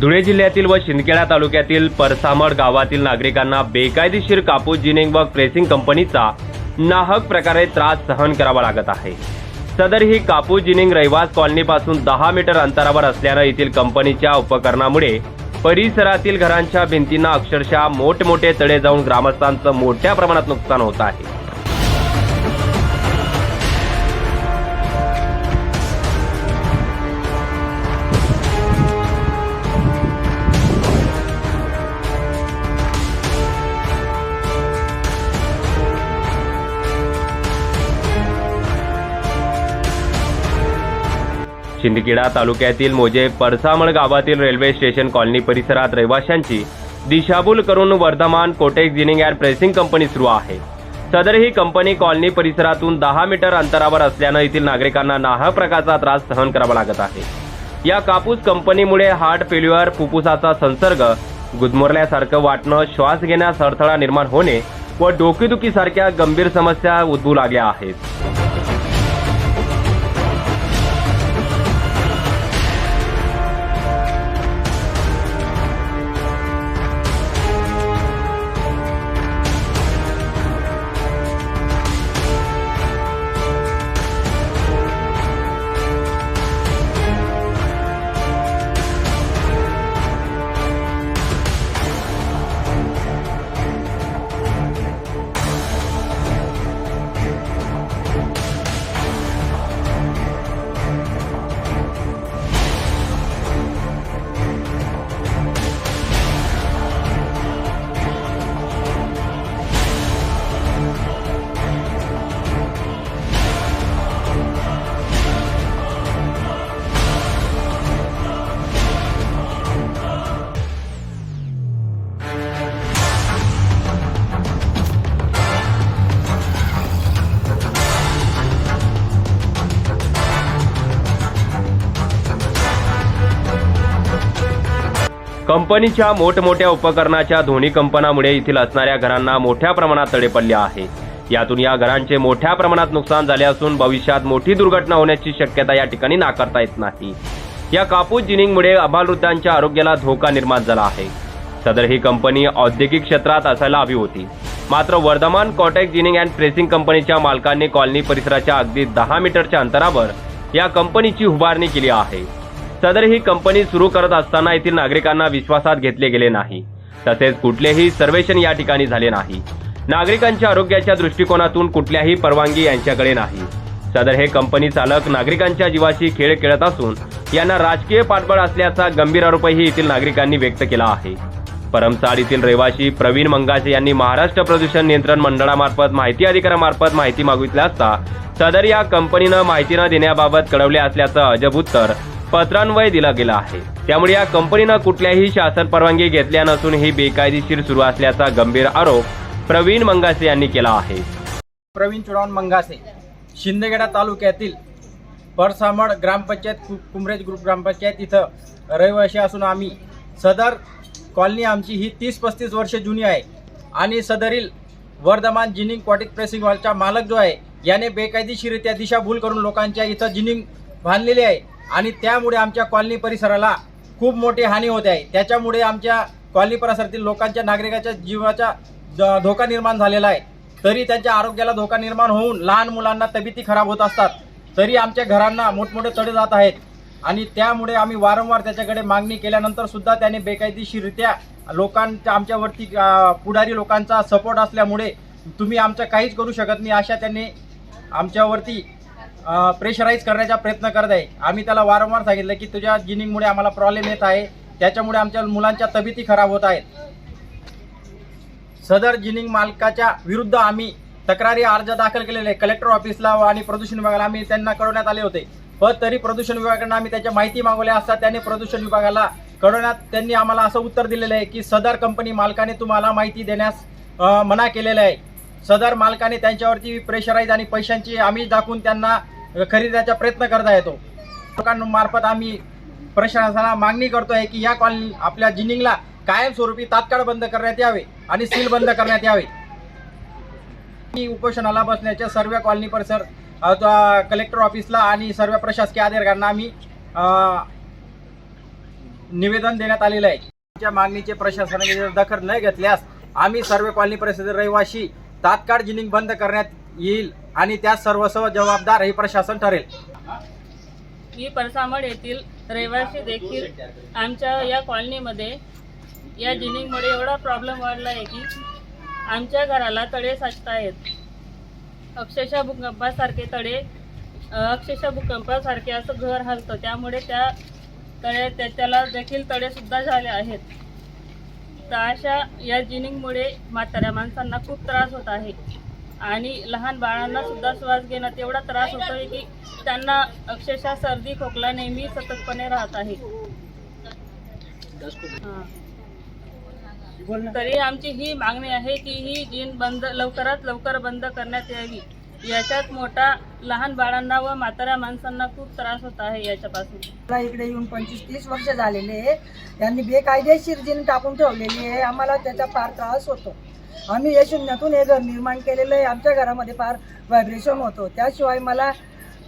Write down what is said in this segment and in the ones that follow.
धुळे जिल्ह्यातील व शिंदखेडा तालुक्यातील परसामड गावातील नागरिकांना बेकायदेशीर कापूस जिनिंग व प्रेसिंग कंपनीचा नाहक प्रकारे त्रास सहन करावा लागत आहे. सदर ही कापूस जिनिंग रहिवास कॉलनीपासून दहा मीटर अंतरावर असल्यानं येथील कंपनीच्या उपकरणामुळे परिसरातील घरांच्या भिंतींना अक्षरशः मोठमोठे तडे जाऊन ग्रामस्थांचं मोठ्या प्रमाणात नुकसान होत आहे. शिंदखेडा तालुक्यातील मोजे परसामळ गावातील रेल्वे स्टेशन कॉलनी परिसरात रहिवाशांची दिशाभूल करून Vardhaman Cotex ginning and pressing company सुरू आहे. सदर ही कंपनी कॉलनी परिसरातून दहा मीटर अंतरावर असल्यानं येथील नागरिकांना नाहक प्रकारचा त्रास सहन करावा लागत आहे. या कापूस कंपनीमुळे हार्ट फेल्युअर फुफ्फुसाचा संसर्ग गुदमरल्यासारखं वाटणं श्वास घेण्यास अडथळा निर्माण होणे व डोकेदुखीसारख्या गंभीर समस्या उद्भवू लागल्या आहेत. कंपनीच्या मोठमोठ्या उपकरणाच्या ध्वनी कंपनामुळे येथील असणाऱ्या घरांना मोठ्या प्रमाणात तडे पडले आहे. यातून या घरांचे मोठ्या प्रमाणात नुकसान झाले असून भविष्यात मोठी दुर्घटना होण्याची शक्यता या ठिकाणी नाकारता येत नाही. या कापूस जिनिंगमुळे अबालवृद्धांच्या आरोग्याला धोका निर्माण झाला आहे. सदर ही कंपनी औद्योगिक क्षेत्रात असायला हवी होती. मात्र Vardhaman Cotex ginning and pressing कंपनीच्या मालकांनी कॉलनी परिसराच्या अगदी दहा मीटरच्या अंतरावर या कंपनीची उभारणी केली आहे. सदर ही कंपनी सुरू करत असताना येथील नागरिकांना विश्वासात घेतले गेले नाही. तसेच कुठलेही सर्वेक्षण या ठिकाणी झाले नाही. नागरिकांच्या आरोग्याच्या दृष्टिकोनातून कुठल्याही परवानगी यांच्याकडे नाही. सदर हे कंपनी चालक नागरिकांच्या जीवाशी खेळ खेळत असून यांना राजकीय पाठबळ असल्याचा गंभीर आरोपही येथील नागरिकांनी व्यक्त केला आहे. परमसाड येथील रहिवासी प्रवीण मंगासे यांनी महाराष्ट्र प्रदूषण नियंत्रण मंडळामार्फत माहिती अधिकाऱ्यामार्फत माहिती मागितली असता सदर या कंपनीनं माहिती न देण्याबाबत कळवले असल्याचं अजब उत्तर पत्रान्वये दिला गेला आहे. त्यामुळे या कंपनीनं कुठल्याही शासन परवानगी घेतल्या नसून ही बेकायदेशीर सुरू असल्याचा गंभीर आरोप प्रवीण मंगासे यांनी केला आहे. प्रवीण चुडावन मंगासे शिंदेगडा तालुक्यातील परसामड ग्रामपंचायत कु- कुमरेज ग्रुप ग्रामपंचायत इथं रहिवासी असून आम्ही. सदर कॉलनी आमची ही तीस पस्तीस वर्ष जुनी आहे. आणि सदरील वर्धमान जिनिंग क्वाटिक प्रेसिंग वॉलचा मालक जो आहे याने बेकायदेशीरित्या दिशाभूल करून लोकांच्या इथं जिनिंग बांधलेली आहे. आणि त्यामुळे आमच्या कॉलनी परिसराला खूप मोठी हानी होते आहे. त्याच्यामुळे आमच्या कॉलनी परिसरातील लोकांच्या नागरिकाच्या जीवाचा धोका निर्माण झालेला आहे. तरी त्यांच्या आरोग्याला धोका निर्माण होऊन लहान मुलांना तब्येती खराब होत असतात. तरी आमच्या घरांना मोठमोठे तडे जात आहेत. आणि त्यामुळे आम्ही वारंवार त्याच्याकडे मागणी केल्यानंतर सुद्धा त्याने बेकायदेशीरित्या लोकांच्या आमच्यावरती पुढारी लोकांचा सपोर्ट असल्यामुळे तुम्ही आमचं काहीच करू शकत नाही अशा त्यांनी आमच्यावरती प्रेशराईज करण्याचा प्रयत्न करत आहे. आम्ही त्याला वारंवार सांगितलं की तुझ्या जिनिंगमुळे आम्हाला प्रॉब्लेम येत आहे. त्याच्यामुळे आमच्या मुलांच्या तब्येती खराब होत आहेत. सदर जिनिंग मालकाच्या विरुद्ध आम्ही तक्रारी अर्ज दाखल केलेले. आहे कलेक्टर ऑफिसला आणि प्रदूषण विभागाला आम्ही त्यांना कळवण्यात आले होते. पण तरी प्रदूषण विभागाकडून आम्ही त्याच्या माहिती मागवल्या असता त्यांनी प्रदूषण विभागाला कळवण्यात त्यांनी आम्हाला असं उत्तर दिलेलं आहे की सदर कंपनी मालकाने तुम्हाला माहिती देण्यास मना केलेलं आहे. सदर मालकाने त्यांच्यावरती प्रेशराईज आणि पैशांची आम्ही दाखवून त्यांना खरेदीचा प्रयत्न करता येतो. लोकांमार्फत आम्ही प्रशासनाला मागणी करतो आहे की या कॉलनी आपल्या जिनिंगला कायमस्वरूपी तात्काळ बंद करण्यात यावे आणि सील बंद करण्यात यावे. उपोषणाला बसण्याच्या सर्व कॉलनी परिसर कलेक्टर ऑफिसला आणि सर्व प्रशासकीय अधिकाऱ्यांना आम्ही निवेदन देण्यात आलेलं आहे. आमच्या मागणीचे प्रशासनाने दखल न घेतल्यास आम्ही सर्व कॉलनी परिसर रहिवाशी तात्काळ जिनिंग बंद करण्यात येईल आणि त्या सर्वस्व जबाबदार हे प्रशासन ठरेल. मी परसामड येथील रहिवासी देखील आमच्या या कॉलनीमध्ये या जिनिंगमुळे एवढा प्रॉब्लेम वाढला आहे की आमच्या घराला तळे साचता आहेत अक्षरशः भूकंपासारखे तडे अक्षरशः भूकंपासारखे असं घर हलतं. त्यामुळे त्या तळे त्या त्याला देखील तडेसुद्धा झाले आहेत. तर अशा या जिनिंगमुळे म्हाताऱ्या माणसांना खूप त्रास होत आहे. आणि लहान बाळांना सुद्धा श्वास घेण्यात एवढा त्रास होतोय की त्यांना अक्षरशः सर्दी खोकला नेहमी सततपणे राहत आहे. हा. तरी आमची ही मागणी आहे की ही जीन बंद लवकरात लवकर बंद करण्यात यावी. याच्यात मोठा लहान बाळांना व म्हाताऱ्या माणसांना खूप त्रास होत आहे याच्यापासून. मला इकडे येऊन पंचवीस तीस वर्ष झालेले आहे. त्यांनी बेकायदेशीर जिन टाकून ठेवलेली आहे. आम्हाला त्याचा फार त्रास होतो. आम्ही या शून्यातून हे घर निर्माण केलेलं आहे. आमच्या घरामध्ये फार व्हायब्रेशन होतो. त्याशिवाय मला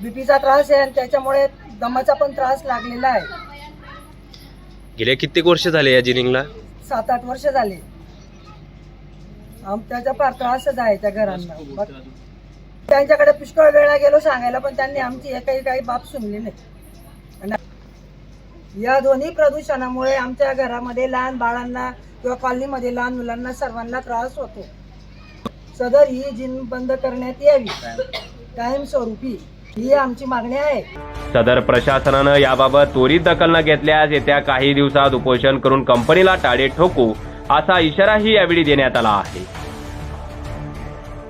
बीपीचा त्रास आहे आणि त्याच्यामुळे दमाचा पण त्रास लागलेला आहे. गेल्या कित्येक वर्ष झाले या जिनिंगला? सात आठ वर्ष झाले. आम त्याचा फार त्रासच आहे त्या घरांना. त्यांच्याकडे पुष्कळ वेळा गेलो सांगायला पण त्यांनी आमची एकही काही बाब सुनली नाही. या दोन्ही प्रदूषणामुळे आमच्या घरामध्ये लहान बाळांना किंवा कॉलनीमध्ये लहान मुलांना सर्वांना त्रास होतो. सदर ही जिम बंद करण्यात यावी. कायमस्वरूपी ही आमची मागणी आहे. सदर प्रशासनानं याबाबत त्वरित दखल न घेतल्यास येत्या काही दिवसात उपोषण करून कंपनीला टाळे ठोकू असा इशाराही यावेळी देण्यात आला आहे.